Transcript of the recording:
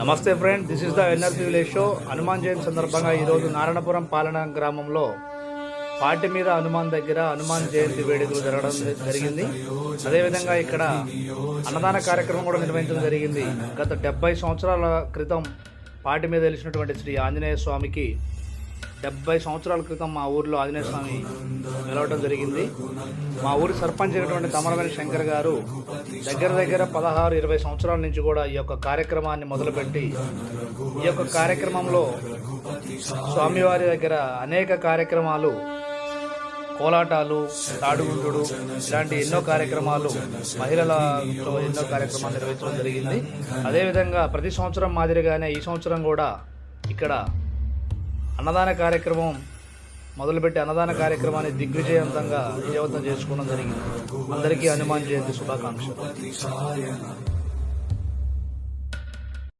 నమస్తే friend this is the NRP village show Hanuman Jayanti సందర్భంగా ఈరోజు నారాయణపురం పాలన గ్రామంలో పాటి మీద హనుమాన్ దగ్గర హనుమాన్ జయంతి వేడుకలు జరగడం జరిగింది. అదేవిధంగా ఇక్కడ అన్నదాన కార్యక్రమం కూడా నిర్వహించడం జరిగింది. గత డెబ్బై సంవత్సరాల క్రితం పాటి మీద వెలిసినటువంటి శ్రీ ఆంజనేయ స్వామికి డెబ్బై సంవత్సరాల క్రితం మా ఊర్లో ఆంజనేయ స్వామి నిలవడం జరిగింది. మా ఊరి సర్పంచ్ అయినటువంటి తమరవేణి శంకర్ గారు దగ్గర దగ్గర పదహారు ఇరవై సంవత్సరాల నుంచి కూడా ఈ యొక్క కార్యక్రమాన్ని మొదలుపెట్టి ఈ యొక్క కార్యక్రమంలో స్వామివారి దగ్గర అనేక కార్యక్రమాలు కోలాటాలు తాడుగుంటుడు ఇలాంటి ఎన్నో కార్యక్రమాలు మహిళలతో ఎన్నో కార్యక్రమాలు నిర్వహించడం జరిగింది. అదేవిధంగా ప్రతి సంవత్సరం మాదిరిగానే ఈ సంవత్సరం కూడా ఇక్కడ అన్నదాన కార్యక్రమం మొదలుపెట్టి అన్నదాన కార్యక్రమాన్ని దిగ్విజయవంతంగా విజయవంతం చేసుకోవడం జరిగింది. అందరికీ హనుమాన్ జయంతి శుభాకాంక్షలు.